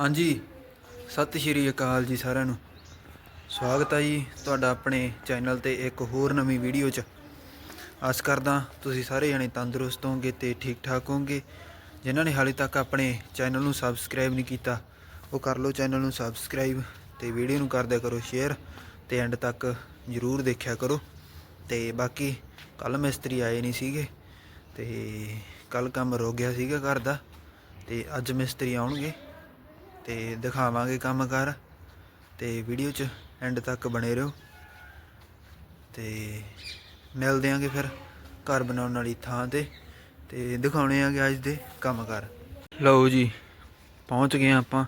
ਹਾਂਜੀ, ਸਤਿ ਸ਼੍ਰੀ ਅਕਾਲ ਜੀ ਸਾਰਿਆਂ ਨੂੰ। ਸਵਾਗਤ ਹੈ ਜੀ ਤੁਹਾਡਾ ਆਪਣੇ ਚੈਨਲ ਤੇ ਇੱਕ ਹੋਰ ਨਵੀਂ ਵੀਡੀਓ 'ਚ। ਆਸ ਕਰਦਾ ਤੁਸੀਂ ਸਾਰੇ ਜਣੇ ਤੰਦਰੁਸਤ ਹੋਵੋਗੇ ਤੇ ਠੀਕ ਠਾਕ ਹੋਵੋਗੇ। ਜਿਨ੍ਹਾਂ ਨੇ ਹਾਲੇ ਤੱਕ ਆਪਣੇ ਚੈਨਲ ਨੂੰ ਸਬਸਕ੍ਰਾਈਬ ਨਹੀਂ ਕੀਤਾ, ਉਹ ਕਰ ਲਓ ਚੈਨਲ ਨੂੰ ਸਬਸਕ੍ਰਾਈਬ ਤੇ ਵੀਡੀਓ ਨੂੰ ਕਰ ਦਿਆ ਕਰੋ ਸ਼ੇਅਰ ਤੇ ਐਂਡ ਤੱਕ ਜਰੂਰ ਦੇਖਿਆ ਕਰੋ। ਤੇ ਬਾਕੀ ਕੱਲ ਮਿਸਤਰੀ ਆਏ ਨਹੀਂ ਸੀਗੇ ਤੇ ਕੱਲ ਕੰਮ ਰੁਕ ਗਿਆ ਸੀਗਾ ਘਰ ਦਾ ਤੇ ਅੱਜ ਮਿਸਤਰੀ ਆਉਣਗੇ। ਤੇ ਦਿਖਾਵਾਂਗੇ ਕੰਮ ਕਰ ਤੇ ਵੀਡੀਓ 'ਚ ਐਂਡ ਤੱਕ ਬਣੇ ਰਹੋ। ਤੇ ਮਿਲਦੇ ਆਂਗੇ ਫਿਰ ਘਰ ਬਣਾਉਣ ਵਾਲੀ ਥਾਂ ਤੇ ਤੇ ਦਿਖਾਉਣੇ ਆਂਗੇ ਅੱਜ ਦੇ ਕੰਮ ਕਰ। ਲਓ ਜੀ, ਪਹੁੰਚ ਗਏ ਆਪਾਂ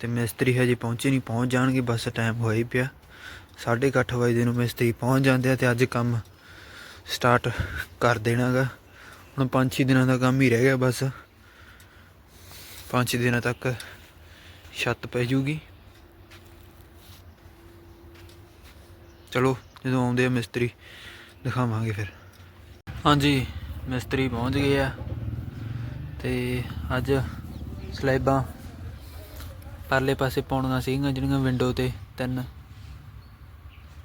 ਤੇ ਮਿਸਤਰੀ ਹਜੇ ਪਹੁੰਚੇ ਨਹੀਂ, ਪਹੁੰਚ ਜਾਣਗੇ, ਬਸ ਟਾਈਮ ਹੋਇਆ ਹੀ ਪਿਆ। 8:30 ਵਜੇ ਨੂੰ ਮਿਸਤਰੀ ਪਹੁੰਚ ਜਾਂਦੇ ਆ ਤੇ ਅੱਜ ਕੰਮ ਸਟਾਰਟ ਕਰ ਦੇਣਾਗਾ। ਹੁਣ 5-6 ਦਿਨਾਂ ਦਾ ਕੰਮ ਹੀ ਰਹਿ ਗਿਆ ਬਸ। 5 ਦਿਨਾਂ ਤੱਕ ਛੱਤ ਪੈ ਜੂਗੀ। ਚਲੋ, ਜਦੋਂ ਆਉਂਦੇ ਆ ਮਿਸਤਰੀ, ਦਿਖਾਵਾਂਗੇ ਫਿਰ। ਹਾਂਜੀ, ਮਿਸਤਰੀ ਪਹੁੰਚ ਗਏ ਆ। ਤੇ ਅੱਜ ਸਲੈਬਾਂ ਪਰਲੇ ਪਾਸੇ ਪਾਉਣੀਆਂ ਸੀਗੀਆਂ, ਜਿਹੜੀਆਂ ਵਿੰਡੋ ਤੇ ਤਿੰਨ।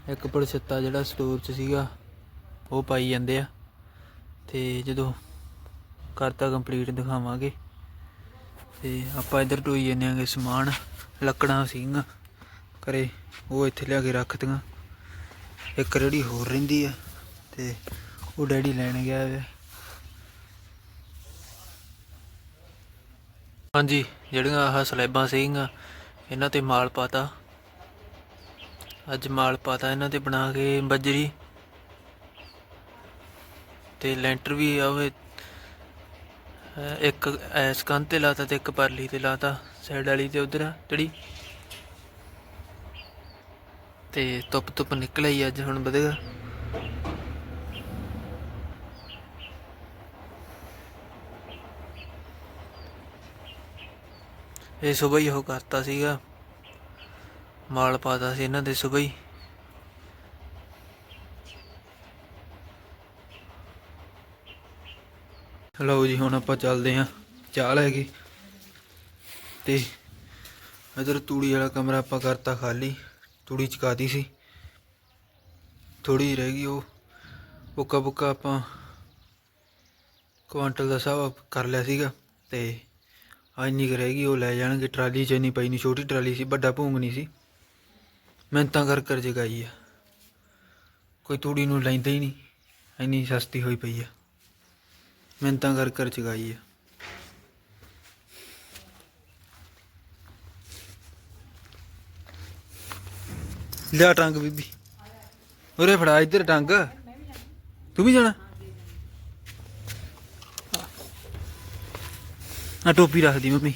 ਇੱਕ ਪੜਛੱਤਾ ਜਿਹੜਾ ਸਟੋਰ 'ਚ ਸੀਗਾ, ਉਹ ਪਾਈ ਜਾਂਦੇ ਆ। ਤੇ ਜਦੋਂ ਕਰਤਾ ਕੰਪਲੀਟ ਦਿਖਾਵਾਂਗੇ। ਤੇ ਆਪਾਂ ਇੱਧਰ ਢੋਈ ਜਾਂਦੇ ਆਂਗੇ ਸਮਾਨ, ਲੱਕੜਾਂ ਸੀਗੀਆਂ ਘਰੇ ਉਹ ਇੱਥੇ ਲਿਆ ਕੇ ਰੱਖਤੀਆਂ। ਇੱਕ ਰੇੜੀ ਹੋਰ ਰਹਿੰਦੀ ਆ ਤੇ ਉਹ ਡੈਡੀ ਲੈਣ ਗਿਆ ਵੇ। ਹਾਂਜੀ, ਜਿਹੜੀਆਂ ਆਹ ਸਲੈਬਾਂ ਸੀਗੀਆਂ, ਇਹਨਾਂ ਤੇ ਮਾਲ ਪਾਤਾ। ਅੱਜ ਮਾਲ ਪਾਤਾ ਇਹਨਾਂ ਤੇ ਬਣਾ ਕੇ ਬੱਜਰੀ। ਤੇ ਲੈਂਟਰ ਵੀ ਆਵੇ ਇੱਕ ਐਸ ਕੰਧ ਤੇ ਲਾਤਾ ਤੇ ਇੱਕ ਪਰਲੀ ਤੇ ਲਾਤਾ ਸਾਈਡ ਵਾਲੀ ਤੇ ਉਧਰ ਜਿਹੜੀ। ਤੇ ਧੁੱਪ ਧੁੱਪ ਨਿਕਲ ਆਈ ਅੱਜ ਹੁਣ ਵਧੇਗਾ। ਇਹ ਸਵੇਰ ਹੀ ਉਹ ਕਰਤਾ ਸੀਗਾ। ਮਾਲ ਪਾਤਾ ਸੀ ਇਹਨਾਂ ਦੇ ਸਵੇਰ ਹੀ ਲਓ ਜੀ, ਹੁਣ ਆਪਾਂ ਚੱਲਦੇ ਆਂ ਚਾਹ ਲੈ ਕੇ। ਤੇ ਇਧਰ ਤੂੜੀ ਵਾਲਾ ਕਮਰਾ ਆਪਾਂ ਕਰਤਾ ਖਾਲੀ। ਤੂੜੀ ਚਕਾਤੀ ਸੀ? ਥੋੜੀ ਰਹਿ ਗਈ ਉਹ। ਬੁੱਕਾ ਬੁੱਕਾ ਆਪਾਂ ਕੁਆਂਟਲ ਦਾ ਹਿਸਾਬ ਕਰ ਲਿਆ ਸੀਗਾ। ਤੇ ਆ ਇੰਨੀ ਕੁ ਰਹਿ ਗਈ, ਉਹ ਲੈ ਜਾਣਗੇ। ਟਰਾਲੀ 'ਚ ਇੰਨੀ ਪਈ ਨਹੀਂ ਛੋਟੀ ਟਰਾਲੀ ਸੀ, ਵੱਡਾ ਭੂੰਗ ਨਹੀਂ ਸੀ। ਮਿਹਨਤਾਂ ਕਰ ਕਰ ਜਗਾਈ ਆ। ਕੋਈ ਤੂੜੀ ਨੂੰ ਲੈਂਦਾ ਹੀ ਨਹੀਂ ਇੰਨੀ ਸਸਤੀ ਹੋਈ ਪਈ ਆ। ਮਿਹਨਤਾਂ ਕਰ ਕਰ ਜਗਾਈ ਆ। ਲਿਆ ਟੰਗ ਬੀਬੀ। ਉਰੇ ਫੜਾ ਇੱਧਰ ਟੰਗ। ਤੂੰ ਵੀ ਜਾਣਾ? ਆ ਟੋਪੀ ਰੱਖਦੀ ਮੰਮੀ।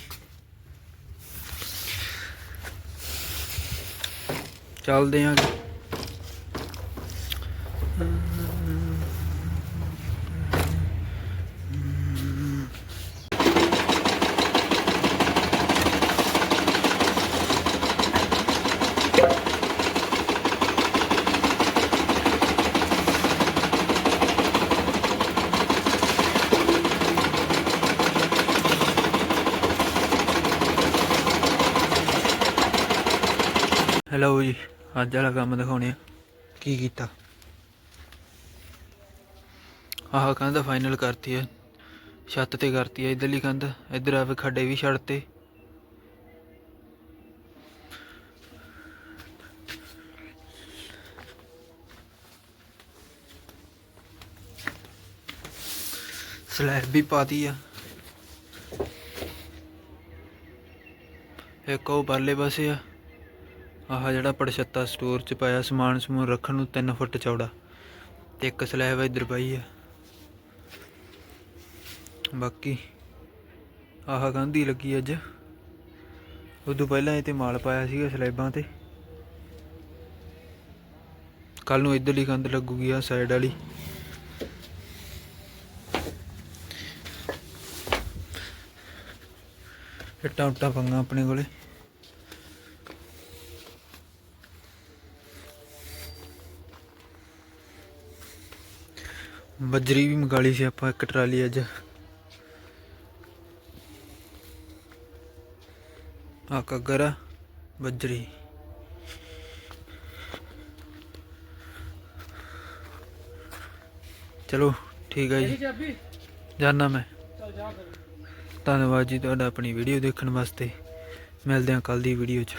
ਚੱਲਦੇ ਆਂ ਹੈਲੋ ਜੀ ਅੱਜ ਵਾਲਾ ਕੰਮ ਦਿਖਾਉਣੇ ਆ। ਕੀ ਕੀਤਾ? ਆਹ ਕੰਧ ਫਾਈਨਲ ਕਰਤੀ ਹੈ ਛੱਤ ਤੇ ਕਰਤੀ ਹੈ ਇਧਰਲੀ ਕੰਧ ਇਧਰ ਆਵੇ ਖੱਡੇ ਵੀ ਛੱਡਤੇ। ਸਲੈਬ ਵੀ ਪਾਤੀ ਆ। ਇੱਕ ਉਹ ਪਰਲੇ ਪਾਸੇ ਆ। ਆਹ ਜਿਹੜਾ ਪੜਛੱਤਾ ਸਟੋਰ ਚ ਪਾਇਆ ਸਮਾਨ ਸਮੂਨ ਰੱਖਣ ਨੂੰ 3 ਫੁੱਟ ਚੌੜਾ। ਤੇ ਇੱਕ ਸਲੈਬ ਇੱਧਰ ਪਾਈ ਆ। ਬਾਕੀ ਆਹ ਗਾਂਧੀ ਲੱਗੀ ਅੱਜ। ਉਦੋਂ ਪਹਿਲਾਂ ਇਹ ਤੇ ਮਾਲ ਪਾਇਆ ਸੀਗਾ ਸਲੈਬਾਂ ਤੇ। ਕੱਲ ਨੂੰ ਇੱਧਰਲੀ ਕੰਧ ਲੱਗੂਗੀ ਆ ਸਾਈਡ ਵਾਲੀ। ਇੱਟਾਂ ਉੱਟਾਂ ਪੰਗਾ ਆਪਣੇ ਕੋਲੇ। ਬਜਰੀ ਵੀ ਮੰਗਾਲੀ ਸੀ ਆਪਾਂ ਇੱਕ ਟਰਾਲੀ ਅੱਜ। ਆ ਕੱਗਰ ਆ ਬੱਜਰੀ। ਚਲੋ ਠੀਕ ਹੈ ਜੀ। ਚਾਬੀ ਜਾਨਾ ਮੈਂ। ਚੱਲ ਜਾ ਫਿਰ। ਧੰਨਵਾਦ ਜੀ ਤੁਹਾਡਾ ਆਪਣੀ ਵੀਡੀਓ ਦੇਖਣ ਵਾਸਤੇ। ਮਿਲਦੇ ਹਾਂ ਕੱਲ ਦੀ ਵੀਡੀਓ 'ਚ।